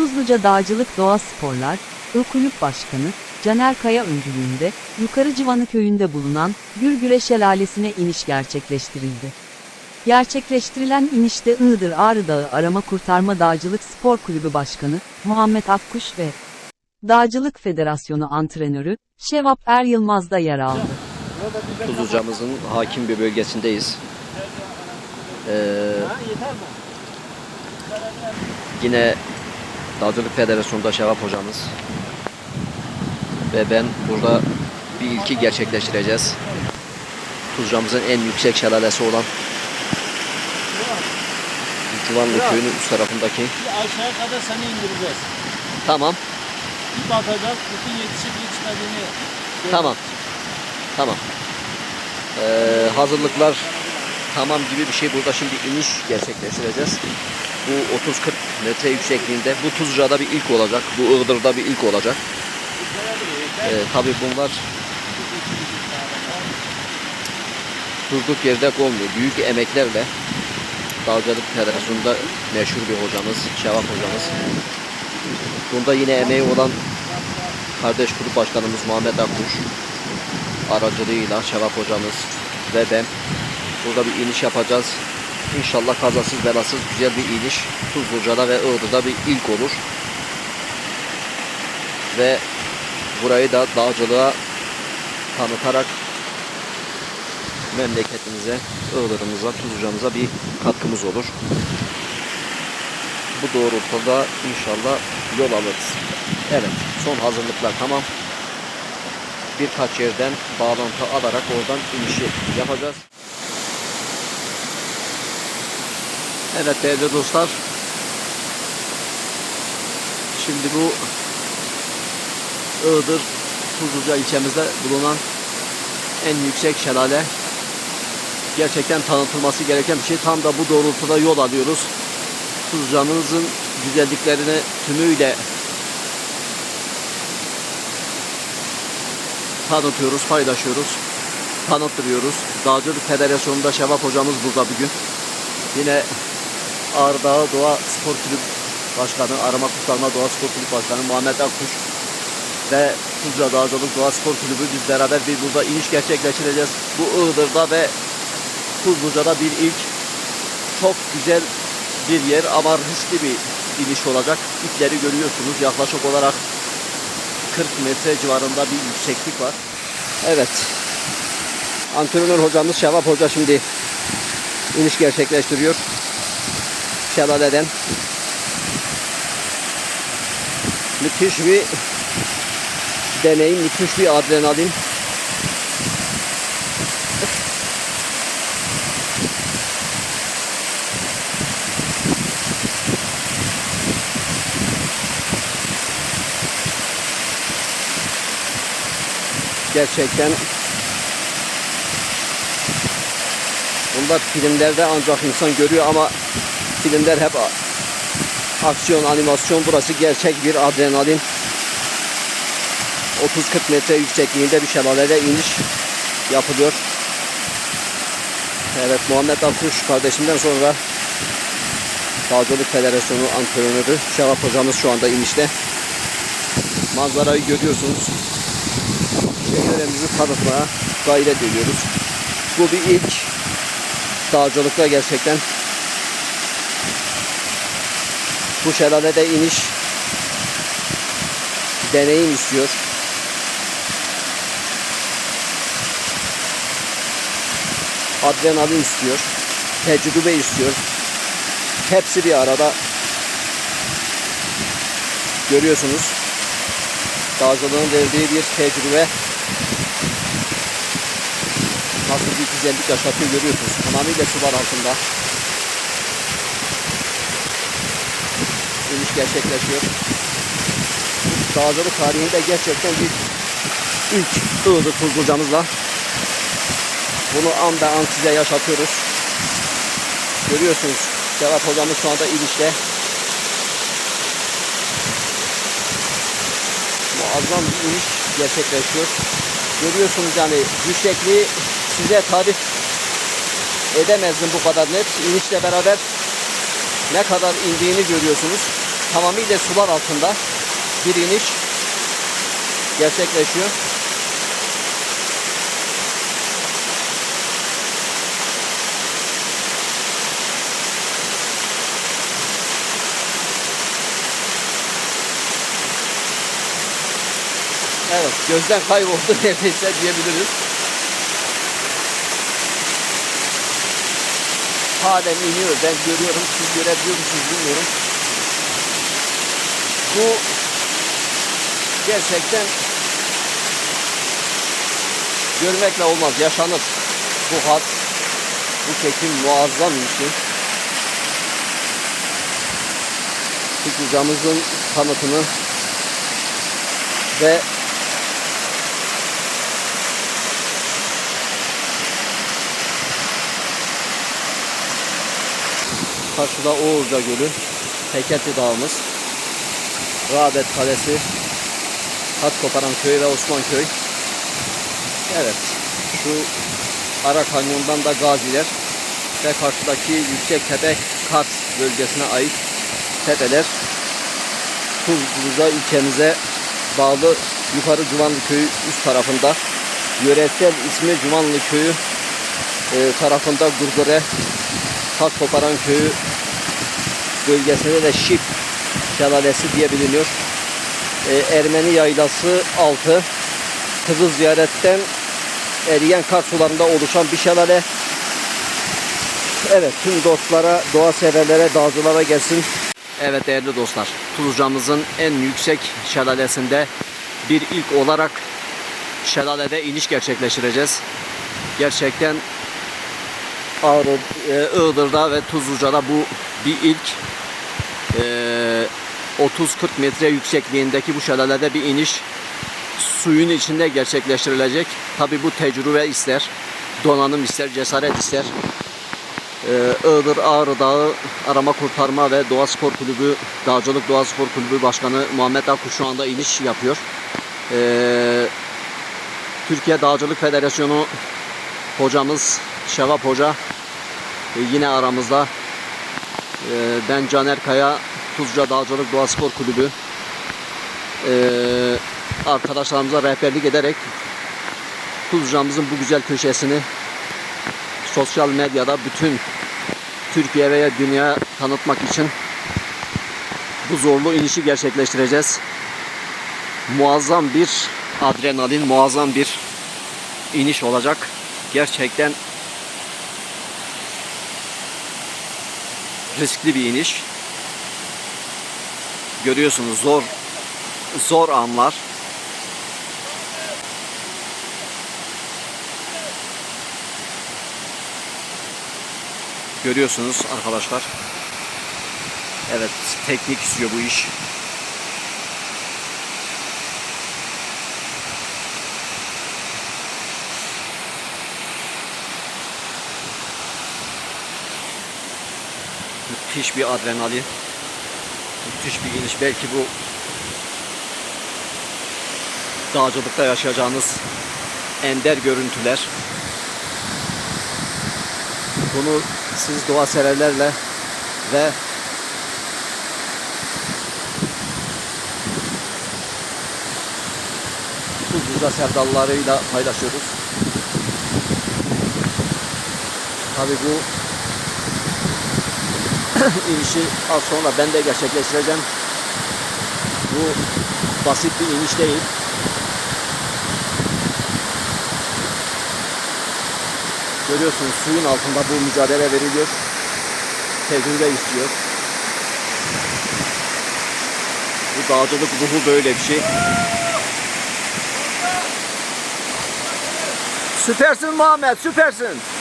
Tuzluca Dağcılık Doğa Sporlar, I Kulüp Başkanı, Caner Kaya öncülüğünde, Yukarı Civanı köyünde bulunan Gürgüre Şelalesi'ne iniş gerçekleştirildi. Gerçekleştirilen inişte Iğdır Ağrı Dağı Arama Kurtarma Dağcılık Spor Kulübü Başkanı, Muhammed Akkuş ve Dağcılık Federasyonu Antrenörü, Şevap Er Yılmaz da yer aldı. Tuzluca'mızın hakim bir bölgesindeyiz. Ee, yine Dağcılık Federasyonu'nda Şevap hocamız ve ben burada bir ilki gerçekleştireceğiz. Tuzluca'mızın en yüksek şelalesi olan Civanlı köyünün üst tarafındaki. Bir aşağıya kadar seni indireceğiz. Tamam, Bir bakacağız, bütün yetişip yetişmediğini göreceğiz. tamam, tamam. Ee, hazırlıklar tamam gibi bir şey. Burada şimdi iniş gerçekleştireceğiz. Bu 30-40 metre yüksekliğinde. Bu Tuzca'da bir ilk olacak. Bu Iğdır'da bir ilk olacak. Ee, tabii bunlar durduk yerde olmuyor. Büyük emeklerle Dağcılık Federasyonu'nda meşhur bir hocamız, Şevap hocamız. Bunda yine emeği olan kardeş grup başkanımız Muhammed Akkuş aracılığıyla Şevap hocamız ve ben burada bir iniş yapacağız. İnşallah kazasız belasız güzel bir iniş Tuzluca'da ve Iğdır'da bir ilk olur. Ve burayı da dağcılığa tanıtarak memleketimize, Iğdır'ımıza, Tuzluca'mıza bir katkımız olur. Bu doğrultuda inşallah yol alırız. Evet, son hazırlıklar tamam birkaç yerden bağlantı alarak oradan inişi yapacağız. Evet değerli dostlar. Şimdi bu Iğdır Tuzluca ilçemizde bulunan en yüksek şelale gerçekten tanıtılması gereken bir şey. Tam da bu doğrultuda yol alıyoruz. Tuzluca'mızın güzelliklerini tümüyle tanıtıyoruz, paylaşıyoruz, tanıttırıyoruz. Dağcılık Federasyonu'nda Şevap hocamız burada bugün. Yine Ağrı Dağı Doğa Spor Kulüp Başkanı, Arama Kurtarma Doğa Spor Kulüp Başkanı Muhammed Akkuş ve Tuzla Dağcılık Doğa Spor Kulübü biz beraber bir burada iniş gerçekleştireceğiz. Bu Iğdır'da ve Tuzluca'da bir ilk çok güzel bir yer ama riskli bir iniş olacak. İpleri görüyorsunuz yaklaşık olarak 40 metre civarında bir yükseklik var. Evet. Antrenör hocamız Şevap Hoca şimdi iniş gerçekleştiriyor. Şelaleden. Müthiş bir deneyim, müthiş bir adrenalin. Gerçekten Bunlar filmlerde ancak insan görüyor ama filmler hep aksiyon, animasyon. Burası gerçek bir adrenalin. 30-40 metre yüksekliğinde bir şelalede iniş yapılıyor. Evet Muhammed Akkuş kardeşimden sonra Dağcılık Federasyonu antrenörü Şevap hocamız şu anda inişte. Manzarayı görüyorsunuz. Şehirlerimizi tanıtmaya gayret ediyoruz. Bu bir ilk dağcılıkta gerçekten bu şelalede iniş deneyim istiyor. Adrenalin istiyor. Tecrübe istiyor. Hepsi bir arada görüyorsunuz. Dağcılığın verdiği bir tecrübe nasıl bir güzellik yaşatıyor görüyorsunuz. Tamamıyla sular altında. İniş gerçekleşiyor. Dağcılık tarihinde gerçekten bir ilk Iğdır Tuzlucamızla bunu an be an size yaşatıyoruz. Görüyorsunuz Cevat hocamız şu anda inişte. Muazzam bir iniş gerçekleşiyor. Görüyorsunuz yani yüksekliği size tarif edemezdim bu kadar net. İnişle beraber ne kadar indiğini görüyorsunuz. Tamamıyla sular altında bir iniş gerçekleşiyor. Evet, gözden kayboldu neredeyse diyebiliriz. Halen iniyor. Ben görüyorum. Siz görebiliyor musunuz bilmiyorum. Bu gerçekten görmekle olmaz. Yaşanır. Bu hat, bu çekim muazzam bir şey. Hocamızın tanıtımı ve Karşıda Oğuzca Gölü, Teketli Dağımız, Rağbet Kalesi, Hat Koparan Köy ve Osmanköy. Evet, şu Ara Kanyon'dan da Gaziler ve karşıdaki yüksek tepe Kars bölgesine ait tepeler Tuzluca ilçemize bağlı Yukarı Cumanlı Köyü üst tarafında yöresel ismi Cumanlı Köyü e, tarafında Gurgure Tat Koparan Köyü bölgesinde de Şip Şelalesi diye biliniyor. E, Ermeni Yaylası altı Kızıl Ziyaret'ten eriyen kar sularında oluşan bir şelale. Evet tüm dostlara, doğa severlere, dağcılara gelsin. Evet değerli dostlar, Tuzca'mızın en yüksek şelalesinde bir ilk olarak şelalede iniş gerçekleştireceğiz. Gerçekten Ağrı, e, Iğdır'da ve Tuzluca'da bu bir ilk. E, 30-40 metre yüksekliğindeki bu şelalede bir iniş suyun içinde gerçekleştirilecek. Tabi bu tecrübe ister, donanım ister, cesaret ister. Ee, Iğdır Ağrı Dağı Arama Kurtarma ve Doğa Spor Kulübü, Dağcılık Doğa Spor Kulübü Başkanı Muhammed Akkuş şu anda iniş yapıyor. Ee, Türkiye Dağcılık Federasyonu hocamız Şevap Hoca e, yine aramızda. Ee, ben Caner Kaya, Tuzca Dağcılık Doğa Spor Kulübü ee, arkadaşlarımıza rehberlik ederek Tuzca'mızın bu güzel köşesini sosyal medyada bütün Türkiye veya dünya tanıtmak için bu zorlu inişi gerçekleştireceğiz. Muazzam bir adrenalin, muazzam bir iniş olacak. Gerçekten riskli bir iniş. Görüyorsunuz zor zor anlar. Görüyorsunuz arkadaşlar. Evet teknik istiyor bu iş. Müthiş bir adrenalin. Müthiş bir iniş. Belki bu dağcılıkta yaşayacağınız ender görüntüler. Bunu siz doğa severlerle ve Tuzluca sevdalılarıyla paylaşıyoruz. Tabi bu inişi az sonra ben de gerçekleştireceğim. Bu basit bir iniş değil. Görüyorsunuz suyun altında bu mücadele veriliyor. Tecrübe istiyor. Bu dağcılık ruhu böyle bir şey. Süpersin Muhammed, süpersin.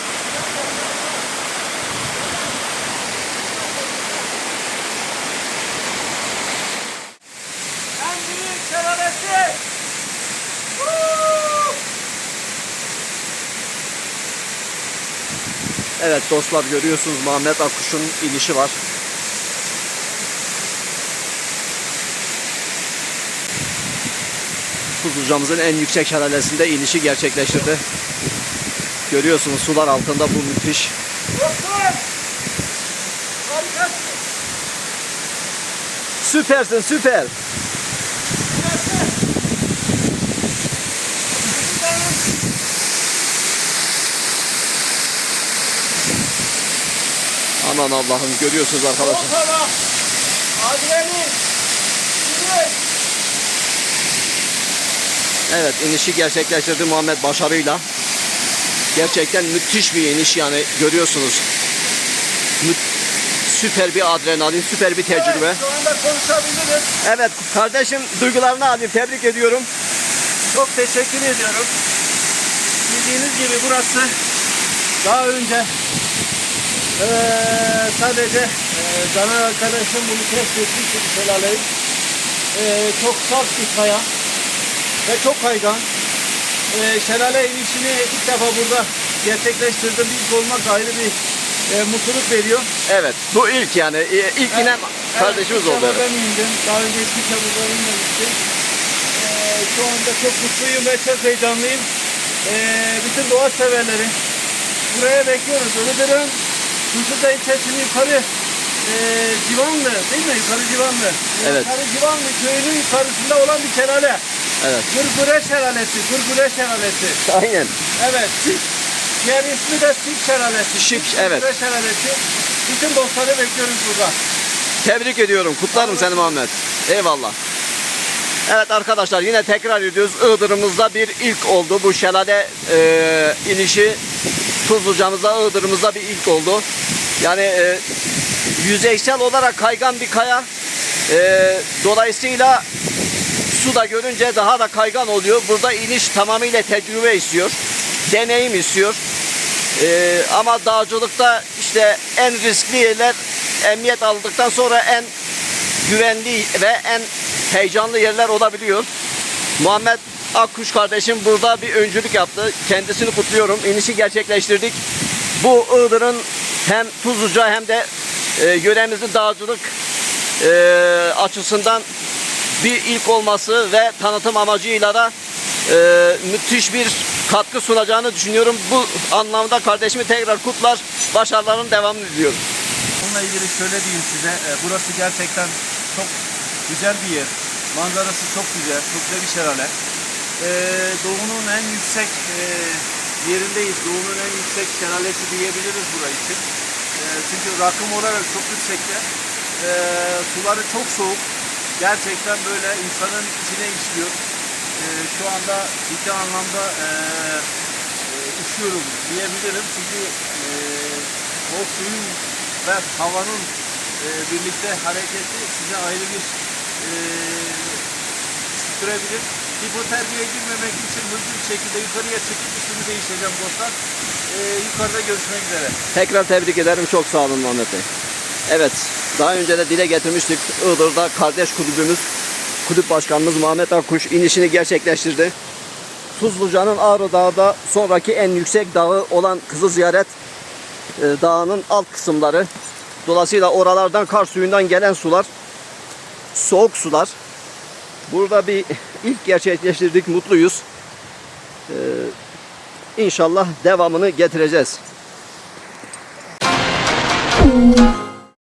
Evet dostlar görüyorsunuz Muhammed Akkuş'un inişi var. Tuzlucamızın en yüksek şelalesinde inişi gerçekleştirdi. Görüyorsunuz sular altında bu müthiş. Süpersin süper. Aman Allah'ım görüyorsunuz arkadaşlar. Evet inişi gerçekleştirdi Muhammed başarıyla. Gerçekten müthiş bir iniş yani görüyorsunuz. Mü- süper bir adrenalin, süper bir tecrübe. Evet, şu anda konuşabiliriz. Evet kardeşim duygularını alayım. Tebrik ediyorum. Çok teşekkür ediyorum. Bildiğiniz gibi burası daha önce eee, sadece eee Caner arkadaşım bunu keşfetmişti bu şelaleyi. Eee, çok saf bir kaya ve çok kaygan. Eee şelale inişini ilk defa burada gerçekleştirdim. İlk olmak ayrı bir eee, mutluluk veriyor. Evet bu ilk yani e, ilk inen kardeşimiz evet, oldu. defa Evet. Ben indim. Daha önce kimse burada inmemişti. Ee, şu anda çok mutluyum ve çok heyecanlıyım. Ee, bütün doğa severleri buraya bekliyoruz. Ilıdır'ın Kuşluca ilçesinin yukarı e, Civanlı değil mi? Yukarı Civanlı. Evet. Yukarı Civanlı köyünün yukarısında olan bir şelale. Evet. Gırgıre şelalesi. Gırgıre şelalesi. Aynen. Evet. Diğer ismi de Sik şelalesi. Şik, evet. Gırgıre şelalesi. Bütün dostları bekliyoruz burada. Tebrik ediyorum. Kutlarım seni Muhammed. Eyvallah. Evet arkadaşlar yine tekrar ediyoruz. Iğdır'ımızda bir ilk oldu. Bu şelale e, inişi Tuzluca'mızda Iğdır'ımızda bir ilk oldu. Yani e, yüzeysel olarak kaygan bir kaya. E, dolayısıyla su da görünce daha da kaygan oluyor. Burada iniş tamamıyla tecrübe istiyor. Deneyim istiyor. Ee, ama dağcılıkta işte en riskli yerler emniyet aldıktan sonra en güvenli ve en heyecanlı yerler olabiliyor. Muhammed Akkuş kardeşim burada bir öncülük yaptı. Kendisini kutluyorum. İnişi gerçekleştirdik. Bu Iğdır'ın hem Tuzluca hem de e, yöremizin dağcılık e, açısından bir ilk olması ve tanıtım amacıyla da e, müthiş bir katkı sunacağını düşünüyorum. Bu anlamda kardeşimi tekrar kutlar, başarılarının devamını diliyorum. Bununla ilgili şöyle diyeyim size. e, Burası gerçekten çok güzel bir yer. Manzarası çok güzel. Çok güzel bir şelale. E, Doğu'nun en yüksek e, yerindeyiz. Doğu'nun en yüksek şelalesi diyebiliriz burayı için. E, Çünkü rakım olarak çok yüksekte. E, Suları çok soğuk. Gerçekten böyle insanın içine işliyor. E, Şu anda ciddi anlamda e, e, üşüyorum diyebilirim. Çünkü e, o suyun ve havanın e, birlikte hareketi size ayrı bir e, sürebilir. Hipotermiye girmemek için hızlı bir şekilde yukarıya çıkıp üstümü değişeceğim dostlar. E, yukarıda görüşmek üzere. Tekrar tebrik ederim. Çok sağ olun Muhammed Bey. Evet, daha önce de dile getirmiştik. Iğdır'da kardeş kulübümüz, kulüp başkanımız Muhammed Akkuş inişini gerçekleştirdi. Tuzluca'nın Ağrı Dağı'da sonraki en yüksek dağı olan Kızıl Ziyaret e, Dağı'nın alt kısımları. Dolayısıyla oralardan kar suyundan gelen sular, soğuk sular. Burada bir ilk gerçekleştirdik, mutluyuz. Ee, inşallah devamını getireceğiz.